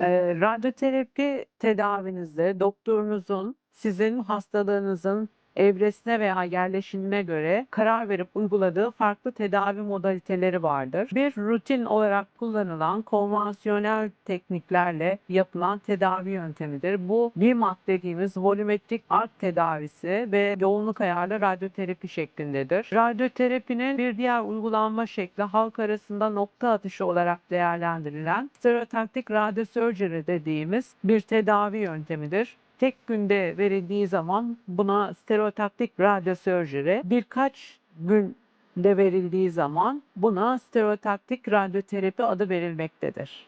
Radyoterapi tedavinizde doktorunuzun sizin hastalığınızın evresine veya yerleşimine göre karar verip uyguladığı farklı tedavi modaliteleri vardır. Bir rutin olarak kullanılan konvansiyonel tekniklerle yapılan tedavi yöntemidir. Bu VMAT dediğimiz volümetrik ark tedavisi ve yoğunluk ayarlı radyoterapi şeklindedir. Radyoterapinin bir diğer uygulanma şekli halk arasında nokta atışı olarak değerlendirilen stereotaktik radyosurgery dediğimiz bir tedavi yöntemidir tek günde verildiği zaman buna stereotaktik radyosurgery, birkaç günde verildiği zaman buna stereotaktik radyoterapi adı verilmektedir.